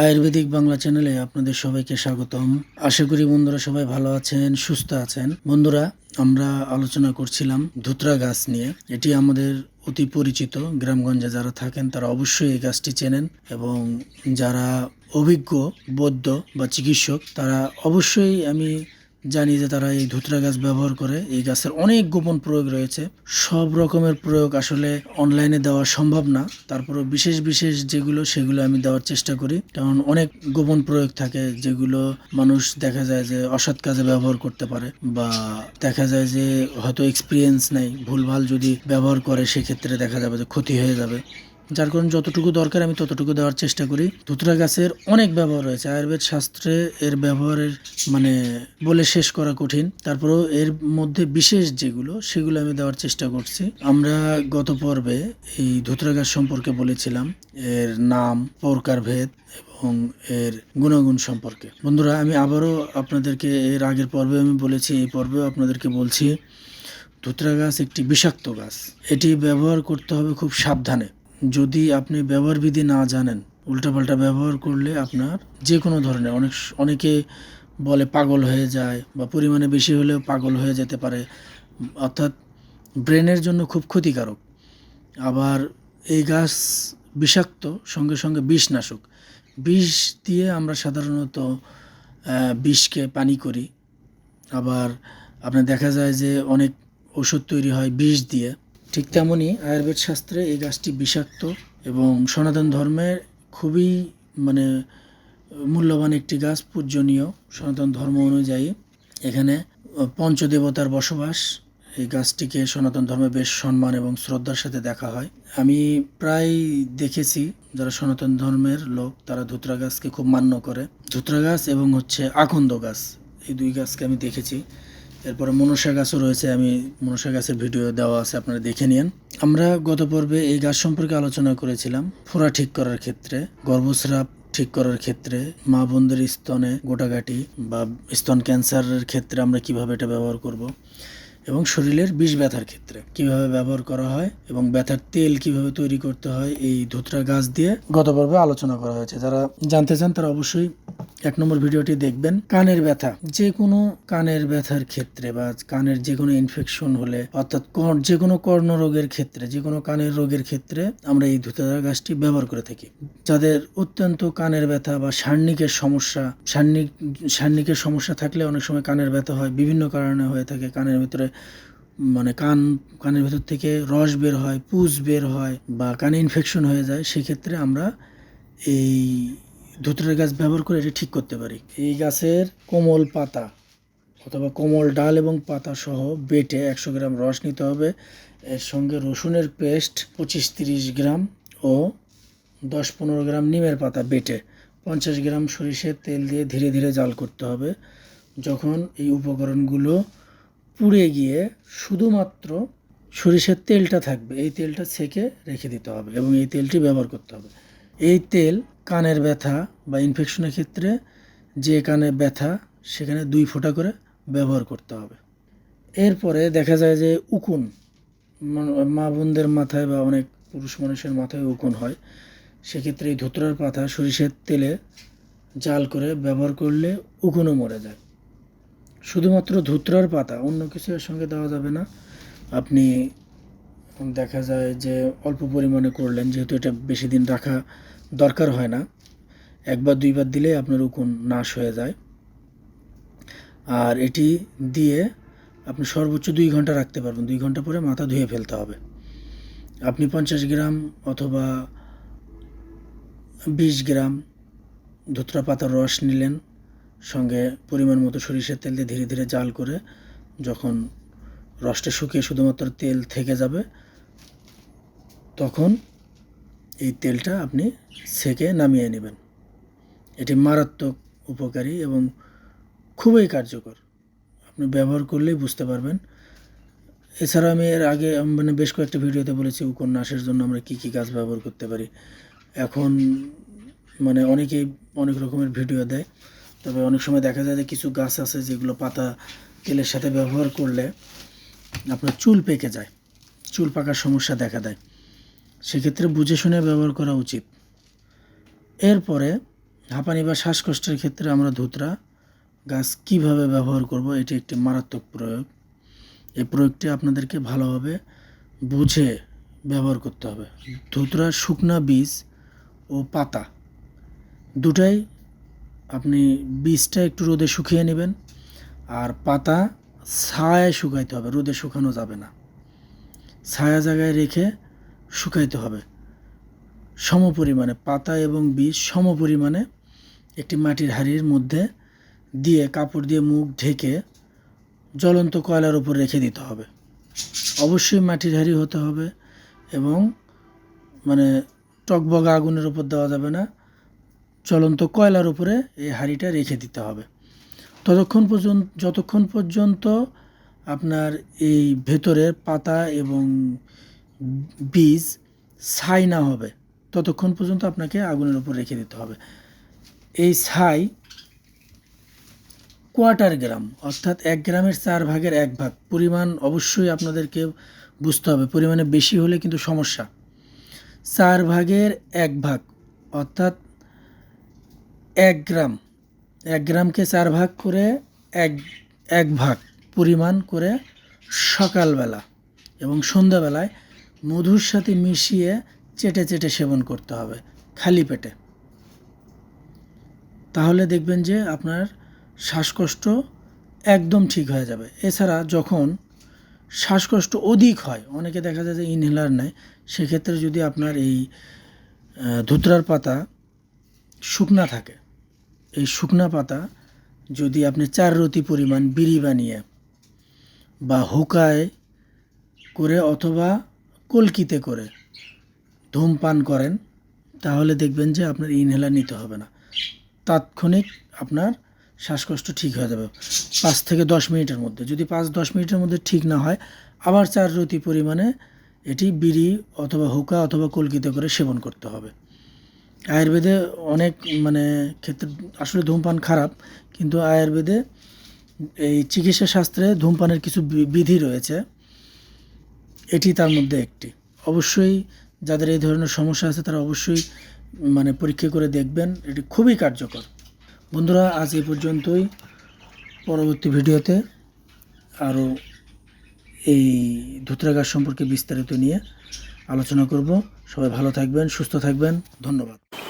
আয়ুর্বেদিক বাংলা চ্যানেলে আপনাদের সবাইকে স্বাগতম। আশা করি বন্ধুরা সবাই ভালো আছেন, সুস্থ আছেন। বন্ধুরা, আমরা আলোচনা করছিলাম ধুতরা গাছ নিয়ে। এটি আমাদের অতি পরিচিত গ্রামগঞ্জে যারা থাকেন, তারা অবশ্যই এই গাছটি চেনেন এবং যারা অভিজ্ঞ বৌদ্ধ বা চিকিৎসক, তারা অবশ্যই আমি জানি যে তারা এই ধুতরা গাছ ব্যবহার করে। এই গাছের অনেক গোপন প্রয়োগ রয়েছে। সব রকমের প্রয়োগ আসলে অনলাইনে দেওয়া সম্ভব না। তারপরে বিশেষ বিশেষ যেগুলো, সেগুলো আমি দেওয়ার চেষ্টা করি। কারণ অনেক গোপন প্রয়োগ থাকে যেগুলো মানুষ দেখা যায় যে অসৎ কাজে ব্যবহার করতে পারে বা দেখা যায় যে হয়তো এক্সপিরিয়েন্স নেই। ভুলভাল যদি ব্যবহার করে, সেক্ষেত্রে দেখা যাবে যে ক্ষতি হয়ে যাবে। যার কারণে যতটুকু দরকার আমি ততটুকু দেওয়ার চেষ্টা করি। ধুতরা গাছের অনেক ব্যবহার রয়েছে। আয়ুর্বেদ শাস্ত্রে এর ব্যবহারের মানে বলে শেষ করা কঠিন। তারপরেও এর মধ্যে বিশেষ যেগুলো, সেগুলো আমি দেওয়ার চেষ্টা করছি। আমরা গত পর্বে এই ধুতরা গাছ সম্পর্কে বলেছিলাম, এর নাম প্রকারভেদ এবং এর গুণাগুণ সম্পর্কে। বন্ধুরা, আমি আবারও আপনাদেরকে এর আগের পর্বে আমি বলেছি, এই পর্বেও আপনাদেরকে বলছি ধুতরা গাছ একটি বিষাক্ত গাছ। এটি ব্যবহার করতে হবে খুব সাবধানে। যদি আপনি ব্যবহার বিধি না জানেন, উল্টাপাল্টা ব্যবহার করলে আপনার যে কোনো ধরনের, অনেক অনেকে বলে পাগল হয়ে যায় বা পরিমাণে বেশি হলেও পাগল হয়ে যেতে পারে। অর্থাৎ ব্রেনের জন্য খুব ক্ষতিকারক। আবার এই গাছ বিষাক্ত, সঙ্গে সঙ্গে বিষনাশক। বিষ দিয়ে আমরা সাধারণত বিষকে পানি করি। আবার আপনার দেখা যায় যে অনেক ওষুধ তৈরি হয় বিষ দিয়ে। ঠিক তেমনই আয়ুর্বেদ শাস্ত্রে এই গাছটি বিষাক্ত এবং সনাতন ধর্মের খুবই মানে মূল্যবান একটি গাছ পূজনীয় সনাতন ধর্ম অনুযায়ী। এখানে পঞ্চদেবতার বসবাস, এই গাছটিকে সনাতন ধর্মে বেশ সম্মান এবং শ্রদ্ধার সাথে দেখা হয়। আমি প্রায় দেখেছি যারা সনাতন ধর্মের লোক, তারা ধুতরা গাছকে খুব মান্য করে। ধুতরা গাছ এবং হচ্ছে আকন্দ গাছ, এই দুই গাছকে আমি দেখেছি। এরপরে মনসা গাছও রয়েছে, আমি মনসা গাছের ভিডিও দেওয়া আছে, আপনারা দেখে নিন আমরা গত পর্বে এই গাছ সম্পর্কে আলোচনা করেছিলাম ফোড়া ঠিক করার ক্ষেত্রে, গর্ভস্রাব ঠিক করার ক্ষেত্রে, মা বোনদের স্তনে গোটাগাটি বা স্তন ক্যান্সারের ক্ষেত্রে আমরা কীভাবে এটা ব্যবহার করব এবং শরীরের বিষ ব্যথার ক্ষেত্রে কীভাবে ব্যবহার করা হয় এবং ব্যথার তেল কীভাবে তৈরি করতে হয়, এই ধুতরা গাছ দিয়ে গত পর্বে আলোচনা করা হয়েছে। যারা জানতে চান তারা অবশ্যই এক নম্বর ভিডিওটি দেখবেন। কানের ব্যথা। যে কোনো কানের ব্যথার ক্ষেত্রে বা কানের যে কোনো ইনফেকশন হলে, অর্থাৎ যে কোনো কর্ণরোগের ক্ষেত্রে যে কোনো কানের রোগের ক্ষেত্রে আমরা এই ধুতরা গাছটি ব্যবহার করে থাকি। যাদের অত্যন্ত কানের ব্যথা বা সার্নিকের সমস্যা সার্নিক সার্নিকের সমস্যা থাকলে অনেক সময় কানের ব্যথা হয়। বিভিন্ন কারণে হয়ে থাকে। কানের ভিতরে মানে কান কানের ভিতর থেকে রস বের হয়, পুজ বের হয় বা কানে ইনফেকশন হয়ে যায়। সেক্ষেত্রে আমরা এই ধুতরের গাছ ব্যবহার করে এটা ঠিক করতে পারি। এই গাছের কোমল পাতা অথবা কোমল ডাল এবং পাতা সহ বেটে একশো গ্রাম রস নিতে হবে। এর সঙ্গে রসুনের পেস্ট পঁচিশ তিরিশ গ্রাম ও দশ পনেরো গ্রাম নিমের পাতা বেটে পঞ্চাশ গ্রাম সরিষের তেল দিয়ে ধীরে ধীরে জাল করতে হবে। যখন এই উপকরণগুলো পুড়ে গিয়ে শুধুমাত্র সরিষার তেলটা থাকবে, এই তেলটা ছেঁকে রেখে দিতে হবে এবং এই তেলটি ব্যবহার করতে হবে। এই তেল কানের ব্যথা বা ইনফেকশনের ক্ষেত্রে যে কানে ব্যথা, সেখানে দুই ফোঁটা করে ব্যবহার করতে হবে। এরপরে দেখা যায় যে উকুন মা- বোনদের মাথায় বা অনেক পুরুষ মানুষের মাথায় উকুন হয়। সেক্ষেত্রে এই ধুতরার পাতা সরিষের তেলে জাল করে ব্যবহার করলে উকুনও মরে যায়। শুধুমাত্র ধুতরার পাতা, অন্য কিছু এর সঙ্গে দেওয়া যাবে না। আপনি দেখা যায় যে অল্প পরিমাণে করলেন, যেহেতু এটা বেশি দিন রাখা দরকার হয় না। একবার, দুইবার দিলে আপনার উকুন নাশ হয়ে যায়। আর এটি দিয়ে আপনি সর্বোচ্চ দুই ঘণ্টা রাখতে পারবেন। দুই ঘণ্টা পরে মাথা ধুয়ে ফেলতে হবে। আপনি পঞ্চাশ গ্রাম অথবা বিশ গ্রাম ধুতরা পাতার রস নিলেন, সঙ্গে পরিমাণ মতো সরিষার তেল দিয়ে ধীরে ধীরে জাল করে যখন রসটা শুকিয়ে শুধুমাত্র তেল থেকে যাবে, তখন এই তেলটা আপনি সেকে নামিয়ে নেবেন। এটি মারাত্মক উপকারী এবং খুবই কার্যকর। আপনি ব্যবহার করলেই বুঝতে পারবেন। এছাড়া আমি এর আগে মানে বেশ কয়েকটা ভিডিওতে বলেছি উপন্যাসের জন্য আমরা কী কী গাছ ব্যবহার করতে পারি। এখন মানে অনেকেই অনেক রকমের ভিডিও দেয়, তবে অনেক সময় দেখা যায় যে কিছু গাছ আছে যেগুলো পাতা তেলের সাথে ব্যবহার করলে আপনার চুল পেকে যায়, চুল পাকার সমস্যা দেখা দেয়। সেক্ষেত্রে বুঝে শুনে ব্যবহার করা উচিত। এরপরে হাঁপানি বা শ্বাসকষ্টের ক্ষেত্রে আমরা ধুতরা গাছ কীভাবে ব্যবহার করব, এটি একটি মারাত্মক প্রয়োগ। এই প্রয়োগটি আপনাদেরকে ভালোভাবে বুঝে ব্যবহার করতে হবে। ধুতরা, শুকনা বীজ ও পাতা দুটাই আপনি বীজটা একটু রোদে শুকিয়ে নেবেন, আর পাতা ছায়ায় শুকাইতে হবে, রোদে শুকানো যাবে না। ছায়া জায়গায় রেখে শুকাইতে হবে। সম পরিমাণে পাতা এবং বীজ সম পরিমাণে একটি মাটির হাঁড়ির মধ্যে দিয়ে কাপড় দিয়ে মুখ ঢেকে জ্বলন্ত কয়লার উপর রেখে দিতে হবে। অবশ্যই মাটির হাঁড়ি হতে হবে এবং মানে টকবগা আগুনের উপর দেওয়া যাবে না চলন্ত কয়লার উপরে এই হাঁড়িটা রেখে দিতে হবে। ততক্ষণ পর্যন্ত, যতক্ষণ পর্যন্ত আপনার এই ভেতরের পাতা এবং বীজ ছাই না হবে, ততক্ষণ পর্যন্ত আপনাকে আগুনের উপর রেখে দিতে হবে। এই ছাই কোয়ার্টার গ্রাম, অর্থাৎ এক গ্রামের চার ভাগের এক ভাগ। পরিমাণ অবশ্যই আপনাদেরকে বুঝতে হবে, পরিমাণে বেশি হলে কিন্তু সমস্যা। চার ভাগের এক ভাগ, অর্থাৎ এক গ্রাম। এক গ্রামকে চার ভাগ করে এক এক ভাগ পরিমাণ করে সকালবেলা এবং সন্ধ্যাবেলায় মধুর সাথে মিশিয়ে চেটে চেটে সেবন করতে হবে খালি পেটে। তাহলে দেখবেন যে আপনার শ্বাসকষ্ট একদম ঠিক হয়ে যাবে। এছাড়া যখন শ্বাসকষ্ট অধিক হয়, অনেকে দেখা যায় যে ইনহেলার নেয়, সেক্ষেত্রে যদি আপনার এই ধুতরার পাতা শুকনা থাকে এই শুকনা পাতা যদি আপনি চার রতি পরিমাণ বিড়ি বানিয়ে বা হুকায় করে অথবা কলকিতে করে ধূমপান করেন, তাহলে দেখবেন যে আপনার ইনহেলার নিতে হবে না। তাৎক্ষণিক আপনার শ্বাসকষ্ট ঠিক হয়ে যাবে পাঁচ থেকে দশ মিনিটের মধ্যে। যদি পাঁচ দশ মিনিটের মধ্যে ঠিক না হয়, আবার চার রতি পরিমাণে এটি বিড়ি অথবা হুকা অথবা কলকিতে করে সেবন করতে হবে। আয়ুর্বেদে অনেক মানে ক্ষেত্রে আসলে ধূমপান খারাপ, কিন্তু আয়ুর্বেদে এই চিকিৎসা শাস্ত্রে ধূমপানের কিছু বিধি রয়েছে। এটি তার মধ্যে একটি। অবশ্যই যাদের এই ধরনের সমস্যা আছে তারা অবশ্যই মানে পরীক্ষা করে দেখবেন। এটি খুবই কার্যকর। বন্ধুরা, আজ এই পর্যন্তই। পরবর্তী ভিডিওতে আরও এই ধুতরা গাছ সম্পর্কে বিস্তারিত নিয়ে আলোচনা করব। সবাই ভালো থাকবেন সুস্থ থাকবেন। ধন্যবাদ।